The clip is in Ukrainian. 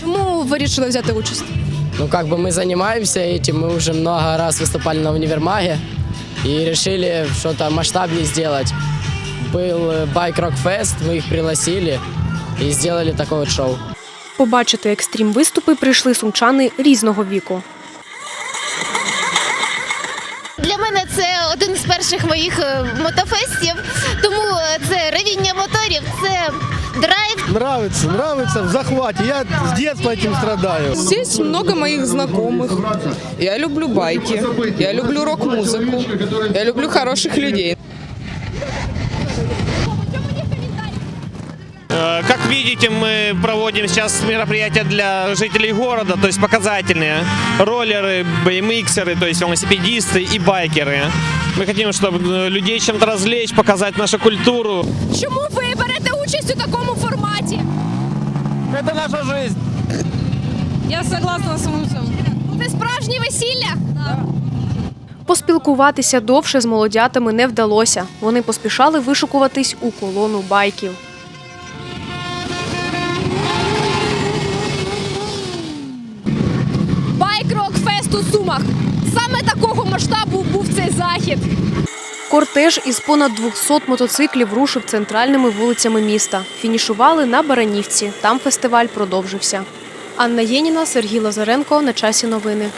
Чому вирішили взяти участь? Ну, как бы мы занимаемся этим, мы уже много раз выступали на универмаге и решили что-то масштабнее сделать. Был Байк Рок Фест, мы их пригласили и сделали такое вот шоу. Побачити екстрім виступи прийшли сумчани різного віку. Для мене це один з перших моїх е, мотофестів. Нравится, нравится в захвате. Я с детства этим страдаю. Здесь много моих знакомых. Я люблю байки, я люблю рок-музыку, я люблю хороших людей. Э, Как видите, мы проводим сейчас мероприятия для жителей города, то есть показательные. Роллеры, BMXеры, то есть велосипедисты и байкеры. Мы хотим, чтобы э, людей чем-то развлечь, показать нашу культуру. Чому ви берете участь у такому форматі? Это наша жизнь. Я согласна з цим. Це справжнє весілля? Поспілкуватися довше з молодятами не вдалося. Вони поспішали вишукуватись у колону байків. Байк-рок фест у Сумах. Саме такого масштабу був цей захід. Кортеж із понад 200 мотоциклів рушив центральними вулицями міста. Фінішували на Баранівці. Там фестиваль продовжився. Анна Єніна, Сергій Лазаренко. На часі новини.